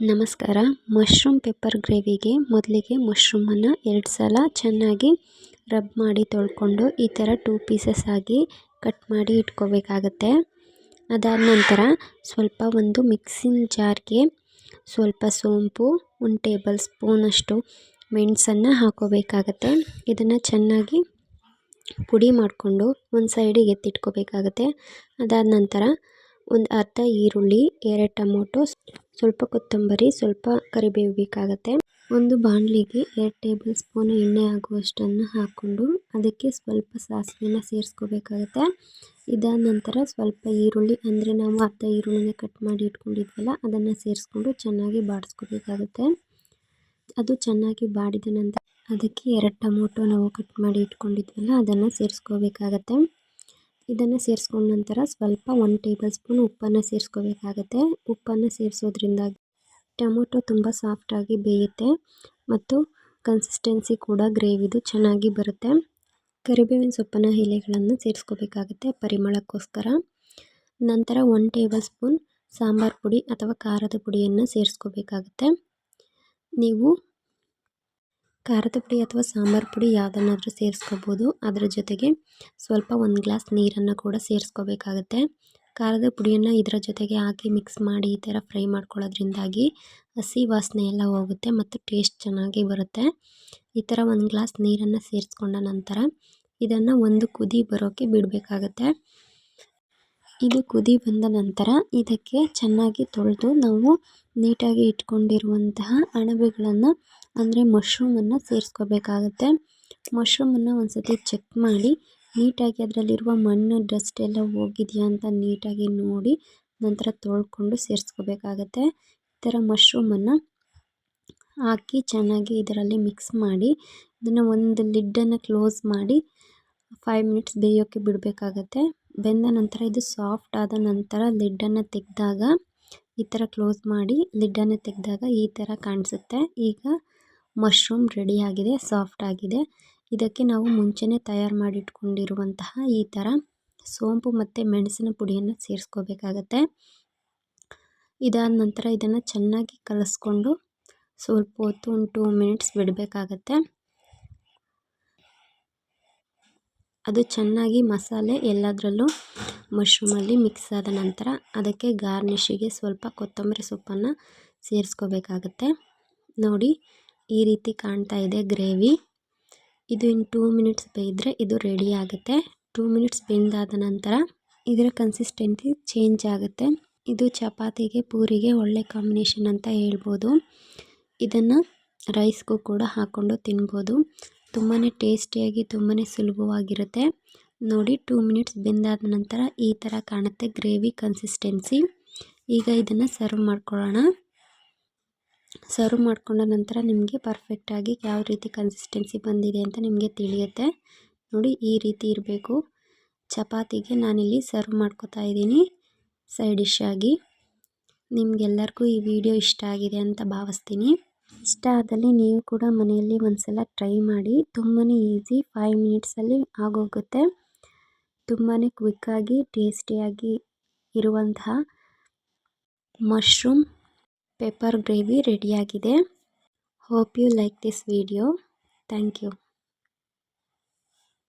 ನಮಸ್ಕಾರ. Mushroom pepper ಗ್ರೇವಿಗೆ ಮೊದಲಿಗೆ ಮಶ್ರೂಮನ್ನು ಎರಡು ಸಲ ಚೆನ್ನಾಗಿ ರಬ್ ಮಾಡಿ ತೊಳ್ಕೊಂಡು ಈ ಥರ ಟೂ ಪೀಸಸ್ ಆಗಿ ಕಟ್ ಮಾಡಿ ಇಟ್ಕೋಬೇಕಾಗತ್ತೆ. ಅದಾದ ನಂತರ ಸ್ವಲ್ಪ ಒಂದು ಮಿಕ್ಸಿನ ಜಾರ್ಗೆ ಸ್ವಲ್ಪ ಸೋಂಪು, ಒಂದು ಟೇಬಲ್ ಸ್ಪೂನಷ್ಟು ಮೆಣಸನ್ನು ಹಾಕೋಬೇಕಾಗತ್ತೆ. ಇದನ್ನು ಚೆನ್ನಾಗಿ ಪುಡಿ ಮಾಡಿಕೊಂಡು ಒಂದು ಸೈಡಿಗೆ ಎತ್ತಿಟ್ಕೋಬೇಕಾಗತ್ತೆ. ಅದಾದ ನಂತರ ಒಂದು ಅರ್ಧ ಈರುಳ್ಳಿ, ಎರಡು ಟೊಮೊಟೊ, ಸ್ವಲ್ಪ ಕೊತ್ತಂಬರಿ, ಸ್ವಲ್ಪ ಕರಿಬೇವು ಬೇಕಾಗುತ್ತೆ. ಒಂದು ಬಾಣಲಿಗೆ ಎರಡು ಟೇಬಲ್ ಸ್ಪೂನ್ ಎಣ್ಣೆ ಆಗುವಷ್ಟನ್ನು ಹಾಕ್ಕೊಂಡು ಅದಕ್ಕೆ ಸ್ವಲ್ಪ ಸಾಸಿವೆನ ಸೇರಿಸ್ಕೋಬೇಕಾಗತ್ತೆ. ಇದಾದ ನಂತರ ಸ್ವಲ್ಪ ಈರುಳ್ಳಿ, ಅಂದರೆ ನಾವು ಅರ್ಧ ಈರುಳ್ಳಿನ ಕಟ್ ಮಾಡಿ ಇಟ್ಕೊಂಡಿದ್ವಲ್ಲ, ಅದನ್ನು ಸೇರಿಸ್ಕೊಂಡು ಚೆನ್ನಾಗಿ ಬಾಡಿಸ್ಕೋಬೇಕಾಗುತ್ತೆ. ಅದು ಚೆನ್ನಾಗಿ ಬಾಡಿದ ನಂತರ ಅದಕ್ಕೆ ಎರಡು ಟೊಮೊಟೊ ನಾವು ಕಟ್ ಮಾಡಿ ಇಟ್ಕೊಂಡಿದ್ವಲ್ಲ, ಅದನ್ನು ಸೇರಿಸ್ಕೋಬೇಕಾಗತ್ತೆ. ಇದನ್ನು ಸೇರಿಸ್ಕೊಂಡ ನಂತರ ಸ್ವಲ್ಪ ಒನ್ ಟೇಬಲ್ ಸ್ಪೂನ್ ಉಪ್ಪನ್ನು ಸೇರಿಸ್ಕೋಬೇಕಾಗತ್ತೆ. ಉಪ್ಪನ್ನು ಸೇರಿಸೋದ್ರಿಂದ ಟೊಮೊಟೊ ತುಂಬ ಸಾಫ್ಟಾಗಿ ಬೇಯುತ್ತೆ ಮತ್ತು ಕನ್ಸಿಸ್ಟೆನ್ಸಿ ಕೂಡ ಗ್ರೇವಿದು ಚೆನ್ನಾಗಿ ಬರುತ್ತೆ. ಕರಿಬೇವಿನ ಸೊಪ್ಪಿನ ಎಲೆಗಳನ್ನು ಸೇರಿಸ್ಕೋಬೇಕಾಗುತ್ತೆ ಪರಿಮಳಕ್ಕೋಸ್ಕರ. ನಂತರ ಒನ್ ಟೇಬಲ್ ಸ್ಪೂನ್ ಸಾಂಬಾರು ಪುಡಿ ಅಥವಾ ಖಾರದ ಪುಡಿಯನ್ನು ಸೇರಿಸ್ಕೋಬೇಕಾಗುತ್ತೆ. ನೀವು ಖಾರದ ಪುಡಿ ಅಥವಾ ಸಾಂಬಾರು ಪುಡಿ ಯಾವುದನ್ನಾದರೂ ಸೇರಿಸ್ಕೋಬೋದು. ಅದರ ಜೊತೆಗೆ ಸ್ವಲ್ಪ ಒಂದು ಗ್ಲಾಸ್ ನೀರನ್ನು ಕೂಡ ಸೇರಿಸ್ಕೋಬೇಕಾಗತ್ತೆ. ಖಾರದ ಪುಡಿಯನ್ನು ಇದರ ಜೊತೆಗೆ ಹಾಕಿ ಮಿಕ್ಸ್ ಮಾಡಿ ಈ ಥರ ಫ್ರೈ ಮಾಡ್ಕೊಳ್ಳೋದ್ರಿಂದಾಗಿ ಹಸಿ ವಾಸನೆ ಎಲ್ಲ ಹೋಗುತ್ತೆ ಮತ್ತು ಟೇಸ್ಟ್ ಚೆನ್ನಾಗಿ ಬರುತ್ತೆ. ಈ ಥರ ಒಂದು ಗ್ಲಾಸ್ ನೀರನ್ನು ಸೇರಿಸ್ಕೊಂಡ ನಂತರ ಇದನ್ನು ಒಂದು ಕುದಿ ಬರೋಕ್ಕೆ ಬಿಡಬೇಕಾಗತ್ತೆ. ಇದು ಕುದಿ ಬಂದ ನಂತರ ಇದಕ್ಕೆ ಚೆನ್ನಾಗಿ ತೊಳೆದು ನಾವು ನೀಟಾಗಿ ಇಟ್ಕೊಂಡಿರುವಂತಹ ಅಣಬೆಗಳನ್ನು, ಅಂದರೆ ಮಶ್ರೂಮನ್ನು ಸೇರಿಸ್ಕೋಬೇಕಾಗತ್ತೆ. ಮಶ್ರೂಮನ್ನು ಒಂದು ಸತಿ ಚೆಕ್ ಮಾಡಿ, ನೀಟಾಗಿ ಅದರಲ್ಲಿರುವ ಮಣ್ಣು ಡಸ್ಟ್ ಎಲ್ಲ ಹೋಗಿದೆಯಾ ಅಂತ ನೀಟಾಗಿ ನೋಡಿ ನಂತರ ತೊಳ್ಕೊಂಡು ಸೇರಿಸ್ಕೋಬೇಕಾಗತ್ತೆ. ಈ ಥರ ಮಶ್ರೂಮನ್ನು ಹಾಕಿ ಚೆನ್ನಾಗಿ ಇದರಲ್ಲಿ ಮಿಕ್ಸ್ ಮಾಡಿ, ಇದನ್ನು ಒಂದು ಲಿಡ್ಡನ್ನು ಕ್ಲೋಸ್ ಮಾಡಿ ಫೈವ್ ಮಿನಿಟ್ಸ್ ಬೇಯೋಕ್ಕೆ ಬಿಡಬೇಕಾಗತ್ತೆ. ಬೆಂದ ನಂತರ ಇದು ಸಾಫ್ಟ್ ಆದ ನಂತರ ಲಿಡ್ಡನ್ನು ತೆಗೆದಾಗ ಈ ಥರ ಕ್ಲೋಸ್ ಮಾಡಿ ಲಿಡ್ಡನ್ನು ತೆಗೆದಾಗ ಈ ಥರ ಕಾಣಿಸುತ್ತೆ. ಈಗ ಮಶ್ರೂಮ್ ರೆಡಿಯಾಗಿದೆ ಸಾಫ್ಟ್ ಆಗಿದೆ. ಇದಕ್ಕೆ ನಾವು ಮುಂಚೆನೇ ತಯಾರು ಮಾಡಿಟ್ಕೊಂಡಿರುವಂತಹ ಈ ಥರ ಸೋಂಪು ಮತ್ತು ಮೆಣಸಿನ ಪುಡಿಯನ್ನು ಸೇರಿಸ್ಕೋಬೇಕಾಗತ್ತೆ. ಇದಾದ ನಂತರ ಇದನ್ನು ಚೆನ್ನಾಗಿ ಕಲಸ್ಕೊಂಡು ಸ್ವಲ್ಪ ಹೊತ್ತು ಒಂದು ಟೂ ಮಿನಿಟ್ಸ್ ಬಿಡಬೇಕಾಗತ್ತೆ. ಅದು ಚೆನ್ನಾಗಿ ಮಸಾಲೆ ಎಲ್ಲದರಲ್ಲೂ ಮಶ್ರೂಮಲ್ಲಿ ಮಿಕ್ಸ್ ಆದ ನಂತರ ಅದಕ್ಕೆ ಗಾರ್ನಿಷಿಗೆ ಸ್ವಲ್ಪ ಕೊತ್ತಂಬರಿ ಸೊಪ್ಪನ್ನು ಸೇರಿಸ್ಕೋಬೇಕಾಗತ್ತೆ. ನೋಡಿ, ಈ ರೀತಿ ಕಾಣ್ತಾ ಇದೆ ಗ್ರೇವಿ ಇದು ಇನ್ನು ಟೂ ಮಿನಿಟ್ಸ್ ಬೇಯಿದ್ರೆ ಇದು ರೆಡಿ ಆಗುತ್ತೆ. ಟೂ ಮಿನಿಟ್ಸ್ ಬೆಂದಾದ ನಂತರ ಇದರ ಕನ್ಸಿಸ್ಟೆನ್ಸಿ ಚೇಂಜ್ ಆಗುತ್ತೆ. ಇದು ಚಪಾತಿಗೆ, ಪೂರಿಗೆ ಒಳ್ಳೆ ಕಾಂಬಿನೇಷನ್ ಅಂತ ಹೇಳ್ಬೋದು. ಇದನ್ನು ರೈಸ್ಗೂ ಕೂಡ ಹಾಕ್ಕೊಂಡು ತಿನ್ಬೋದು. ತುಂಬಾ ಟೇಸ್ಟಿಯಾಗಿ ತುಂಬಾ ಸುಲಭವಾಗಿರುತ್ತೆ. ನೋಡಿ ಟೂ ಮಿನಿಟ್ಸ್ ಬೆಂದಾದ ನಂತರ ಈ ಥರ ಕಾಣುತ್ತೆ ಗ್ರೇವಿ ಕನ್ಸಿಸ್ಟೆನ್ಸಿ ಈಗ ಇದನ್ನು ಸರ್ವ್ ಮಾಡ್ಕೊಳ್ಳೋಣ. ಸರ್ವ್ ಮಾಡ್ಕೊಂಡ ನಂತರ ನಿಮಗೆ ಪರ್ಫೆಕ್ಟಾಗಿ ಯಾವ ರೀತಿ ಕನ್ಸಿಸ್ಟೆನ್ಸಿ ಬಂದಿದೆ ಅಂತ ನಿಮಗೆ ತಿಳಿಯುತ್ತೆ. ನೋಡಿ, ಈ ರೀತಿ ಇರಬೇಕು. ಚಪಾತಿಗೆ ನಾನಿಲ್ಲಿ ಸರ್ವ್ ಮಾಡ್ಕೋತಾ ಇದ್ದೀನಿ ಸೈಡ್ ಡಿಶ್ ಆಗಿ. ನಿಮಗೆಲ್ಲರಿಗೂ ಈ ವಿಡಿಯೋ ಇಷ್ಟ ಆಗಿದೆ ಅಂತ ಭಾವಿಸ್ತೀನಿ. ಇಷ್ಟ ಆದಲ್ಲಿ ನೀವು ಕೂಡ ಮನೆಯಲ್ಲಿ ಒಂದ್ಸಲ ಟ್ರೈ ಮಾಡಿ ತುಂಬಾ ಈಸಿ ಫೈವ್ ಮಿನಿಟ್ಸಲ್ಲಿ ಆಗೋಗುತ್ತೆ. ತುಂಬಾ ಕ್ವಿಕ್ಕಾಗಿ ಟೇಸ್ಟಿಯಾಗಿ ಇರುವಂತಹ ಮಶ್ರೂಮ್ ಪೆಪ್ಪರ್ ಗ್ರೇವಿ ರೆಡಿಯಾಗಿದೆ hope you like this video thank you